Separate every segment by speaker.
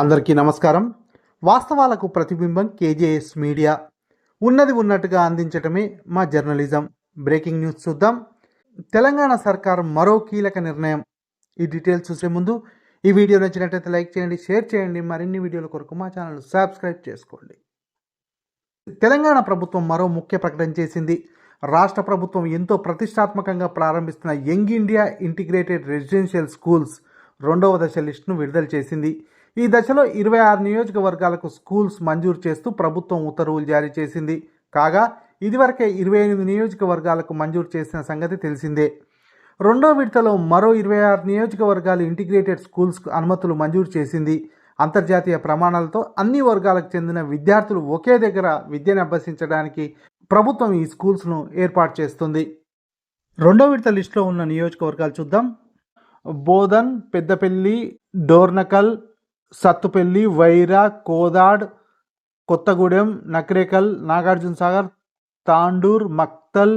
Speaker 1: అందరికీ నమస్కారం. వాస్తవాలకు ప్రతిబింబం కేజేఎస్ మీడియా. ఉన్నది ఉన్నట్టుగా అందించటమే మా జర్నలిజం. బ్రేకింగ్ న్యూస్ చూద్దాం. తెలంగాణ సర్కార్ మరో కీలక నిర్ణయం. ఈ డీటెయిల్స్ చూసే ముందు ఈ వీడియో నచ్చినట్లయితే లైక్ చేయండి షేర్ చేయండి. మరిన్ని వీడియోల కొరకు మా ఛానల్ సబ్స్క్రైబ్ చేసుకోండి. తెలంగాణ ప్రభుత్వం మరో ముఖ్య ప్రకటన చేసింది. రాష్ట్ర ప్రభుత్వం ఎంతో ప్రతిష్టాత్మకంగా ప్రారంభిస్తున్న Young India integrated residential schools రెండవ దశ లిస్టును విడుదల చేసింది. ఈ దశలో ఇరవై ఆరు నియోజకవర్గాలకు స్కూల్స్ మంజూరు చేస్తూ ప్రభుత్వం ఉత్తర్వులు జారీ చేసింది. కాగా ఇదివరకే ఇరవై ఎనిమిది నియోజకవర్గాలకు మంజూరు చేసిన సంగతి తెలిసిందే. రెండో విడతలో మరో ఇరవై ఆరు నియోజకవర్గాలు ఇంటిగ్రేటెడ్ స్కూల్స్కు అనుమతులు మంజూరు చేసింది. అంతర్జాతీయ ప్రమాణాలతో అన్ని వర్గాలకు చెందిన విద్యార్థులు ఒకే దగ్గర విద్యను అభ్యసించడానికి ప్రభుత్వం ఈ స్కూల్స్ను ఏర్పాటు చేస్తుంది. రెండో విడత లిస్టులో ఉన్న నియోజకవర్గాలు చూద్దాం. బోధన్ పెద్దపల్లి డోర్నకల్ సత్తుపల్లి వైరా కోదాడ్ కొత్తగూడెం నకరేకల్ నాగార్జున సాగర్ తాండూర్ మక్తల్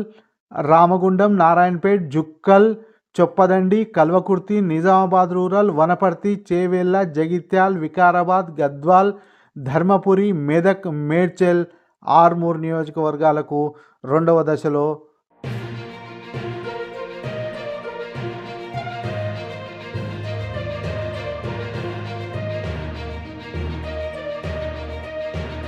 Speaker 1: రామగుండం నారాయణపేట్ జుక్కల్ చొప్పదండి కల్వకుర్తి నిజామాబాద్ రూరల్ వనపర్తి చేవేళ్ళ జగిత్యాల్ వికారాబాద్ గద్వాల్ ధర్మపురి మెదక్ మేడ్చల్ ఆర్మూర్ నియోజకవర్గాలకు రెండవ దశలో